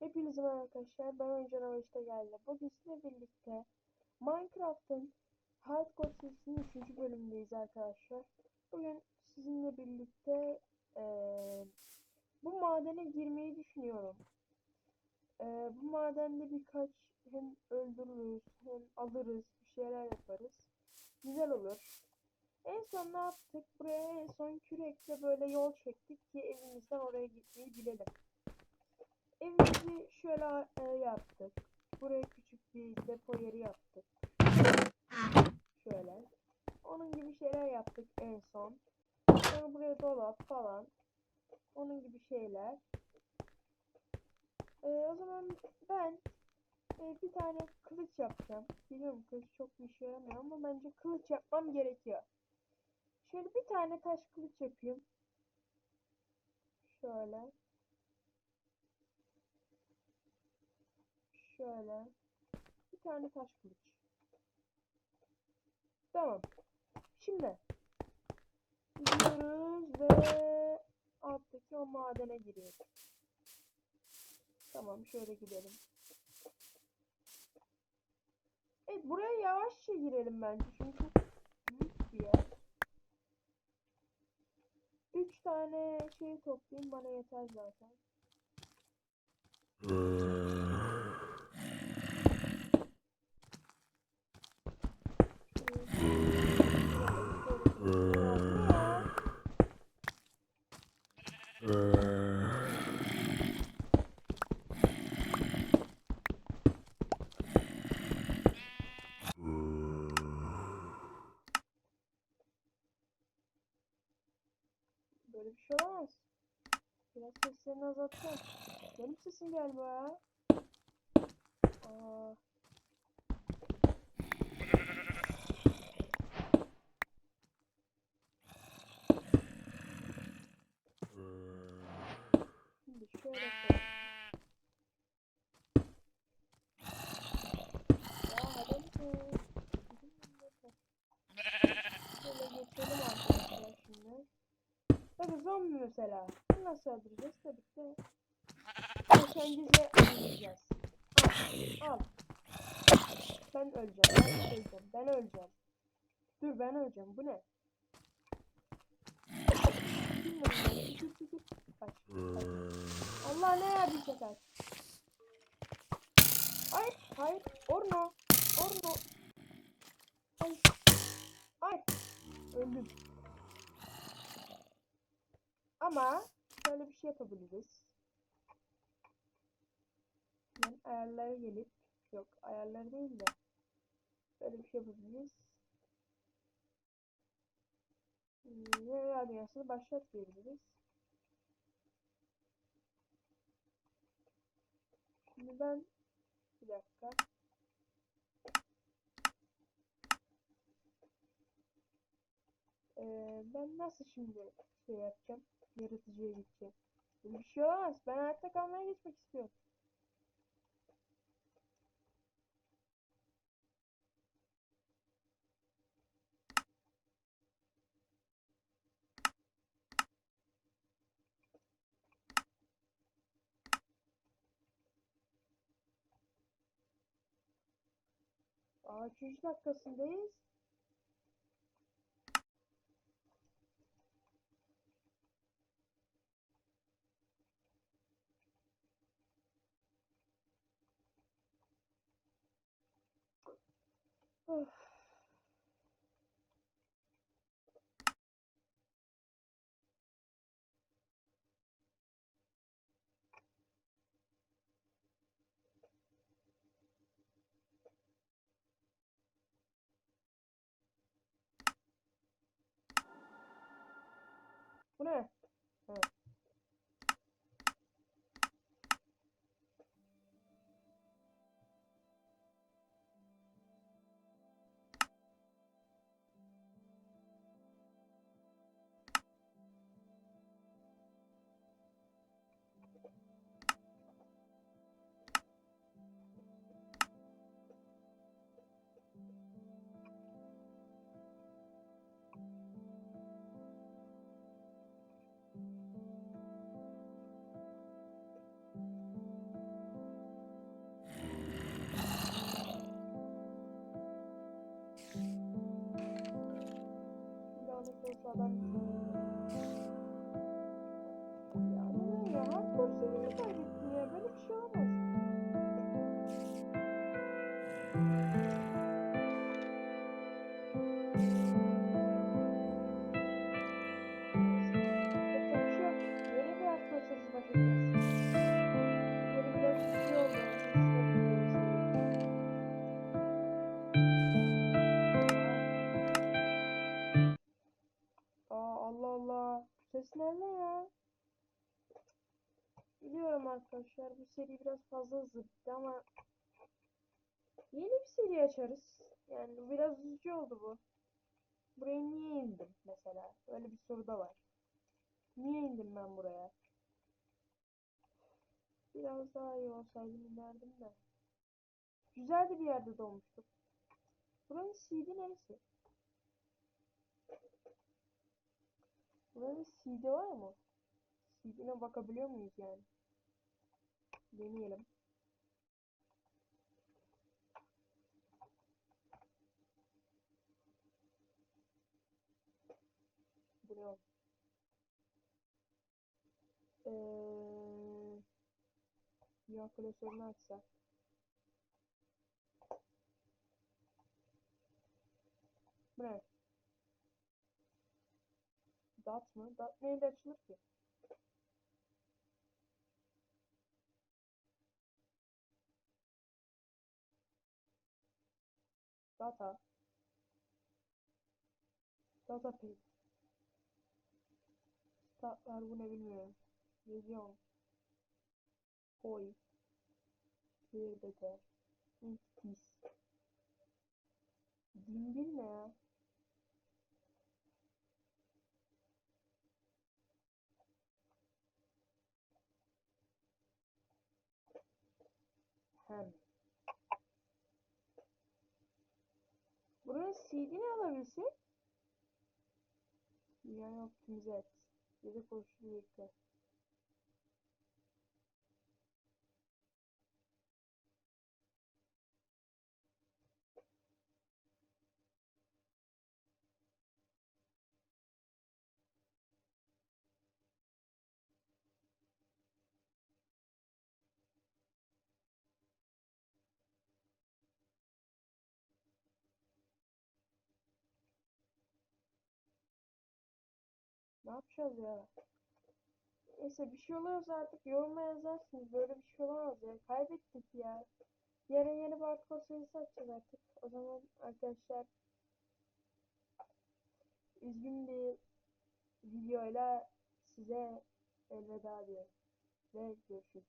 Hepinize merhaba arkadaşlar. Ben Canavarı işte geldi. Bugün sizinle birlikte Minecraft'ın Hardcore serisinin 3. bölümündeyiz arkadaşlar. Bugün sizinle birlikte eee, bu madene girmeyi düşünüyorum. Eee, bu madende birkaç hem öldürürüz hem alırız bir şeyler yaparız. Güzel olur. En son ne yaptık? Buraya en son kürekle böyle yol çektik ki evimizden oraya gitmeyi bilelim. Evimizi şöyle e, yaptık. Buraya küçük bir depo yeri yaptık. Şöyle. Onun gibi şeyler yaptık en son. Sonra buraya dolap falan. Onun gibi şeyler. E, o zaman ben e, bir tane kılıç yapacağım. Biliyorum kılıç çok bir işe yaramıyor ama bence kılıç yapmam gerekiyor. Şöyle bir tane taş kılıç yapayım. Şöyle. Şöyle. Bir tane taş kılıç. Tamam. Şimdi gidiyoruz ve alttaki o madene giriyoruz. Tamam şöyle gidelim. Evet buraya yavaşça girelim bence çünkü büyük bir yer. Üç tane şey toplayayım bana yeter zaten. Böyle bir şey olamaz. Biraz seslerini azaltacağım. Benim sesim gelmiyor ya. Aa. Şimdi şöyle koyalım. Ya hadi misin? Şöyle geçelim arkadaşlar şimdi. Tabii zombi mesela. Bunu nasıl öldüreceğiz? Tabii ki. Nişancıyla öldüreceğiz. Al. Ben öleceğim. Ben öleceğim. Ben öleceğim. Dur ben öleceğim. Bu ne? Allah ne yardımcı kaç. Hayır. Hayır. Orno. Orno. Hayır. Hayır. Öldüm. Ama şöyle bir şey yapabiliriz. Ben ayarlara gelip yok ayarlar değil de böyle bir şey yapabiliriz. Rüya dünyasını başlat diyebiliriz. Şimdi ben bir dakika. Ee, ben nasıl şimdi şey yapacağım? Yaratıcıya gideceğim. Bir şey olmaz. Ben hayatta kalmaya geçmek istiyorum. Aa, üçüncü dakikasındayız. Bu ne? Adam. Ya ne ya? Hardcore seriyi ses nerede ya? Biliyorum arkadaşlar bu seri biraz fazla zıttı ama yeni bir seri açarız. Yani biraz üzücü oldu bu. Buraya niye indim mesela? Öyle bir soru da var. Niye indim ben buraya? Biraz daha iyi olsaydım inerdim de. Güzel de bir yerde doğmuştuk. Buranın CD neresi? Buranın CD var mı? CD'ne bakabiliyor muyuz yani? Deneyelim. Bu ne? oğlum? Eee... Dünya klasörünü açsak. Bu Dat mı? Dat neyle açılır ki? Data. Data page. Statlar bu ne bilmiyorum. Vizyon. Boy. Clear data. Entities. Dinbil ne ya? Hem. Buranın CD'ni alabilsek. Yani optimize et. Yedi koşulu Ne yapacağız ya? Neyse bir şey oluyorsa artık yoruma yazarsınız. Böyle bir şey olamaz ya. Kaybettik ya. Yarın yeni bir hardcore serisi açacağız artık. O zaman arkadaşlar üzgün bir videoyla size elveda diyorum. Ve görüşürüz.